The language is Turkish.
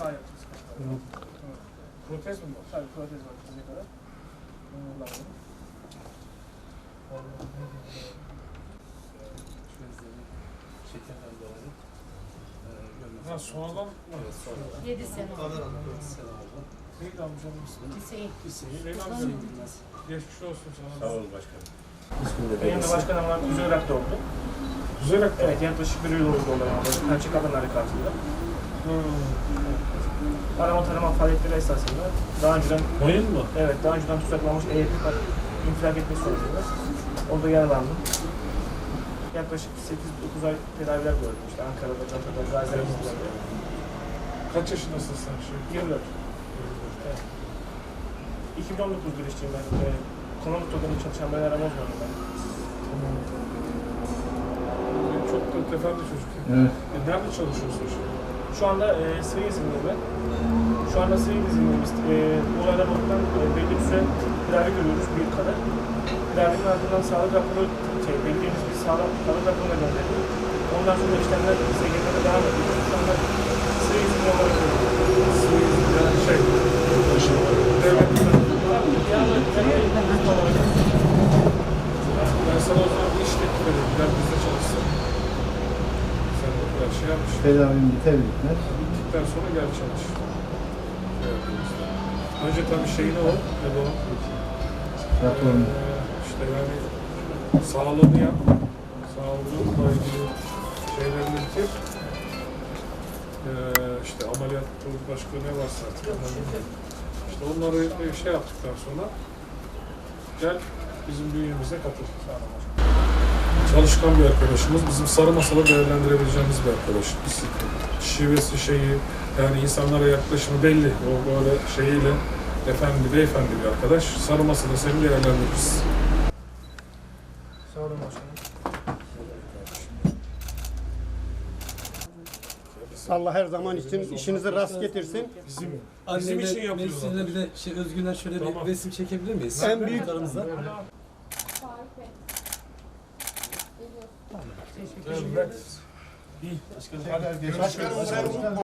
Sağ yaptınız kaşları. Evet. Protez mi bu? Tabii protez var bize kadar. Bunu kullandım. Şekerden dolayı. Ha sonradan mı? Evet, sonra. 7 sene oldu. Evet, sene oldu. Neydi amcanın ismi? Hüseyin. Hüseyin. Benim. Geçmiş olsun sana. Sağ ol başkanım. Benim de başkanım var. Kuzey Irak'ta oldu. Kuzey Irak'ta? Evet yaklaşık bir yıl oldu olay ama. Pençe Kadın Harekatı'nda. Hmm. Arama tarama faaliyetleri esasında daha önceden Mayın mı? Evet, daha önceden tuzaklanmış eğitim infilak etmesi sonucunda orada yaralandım. Yaklaşık 8-9 ay tedaviler gördüm işte Ankara'da, Çankırı'da, Gaziantep'te. Kaç yaşındasın sen şimdi? 24. Evet. 2019 girişçiyim ben. E, Komando Togan'da çalışan ben aram olmadım ben. Çok da efendi çocuk. Evet. E, nerede çalışıyorsun şimdi? Şu anda e, sığ izinliyim. Şu anda sığ izinliyim. E, olaylar olduktan e, belli bir süre tedavi görüyoruz bir kadar. Tedavinin ardından sağlık raporu, şey, belirlediğimiz bir sağlık, sağlık raporuna gönderdik. Ondan sonra işlemler SGK'da devam ediyor. Şu anda sığ izinli olarak görüyoruz. Yani şey, devlet. Ben sana o zaman bir iş teklif edeyim. Gel bizde çalışsın. Sen de biraz şey yapmış. Tedavim biter bitmez. Bittikten sonra gel çalış. Önce tabii şeyini ol. Ne bu? Raporunu. Ee, işte yani sağlığını yap. Sağlığınla ilgili şeylerini bitir. Ee, işte ameliyat başka ne varsa artık. onları- İşte onları e, şey yaptıktan sonra gel bizim bünyemize katıl. Çalışkan bir arkadaşımız. Bizim sarı masada değerlendirebileceğimiz bir arkadaşımız. Şivesi şeyi yani insanlara yaklaşımı belli. O böyle şeyiyle efendi, beyefendi bir arkadaş. Sarı masada seni değerlendiririz. Sağ olun başkanım. Allah her zaman için işinizi rast getirsin. Bizim, bizim için yapıyorlar. Mesut'la bir de şey Özgün'den şöyle Tamam. bir resim çekebilir miyiz? En büyük- aramızda. Evet. İyi. Hadi, görüşürüz.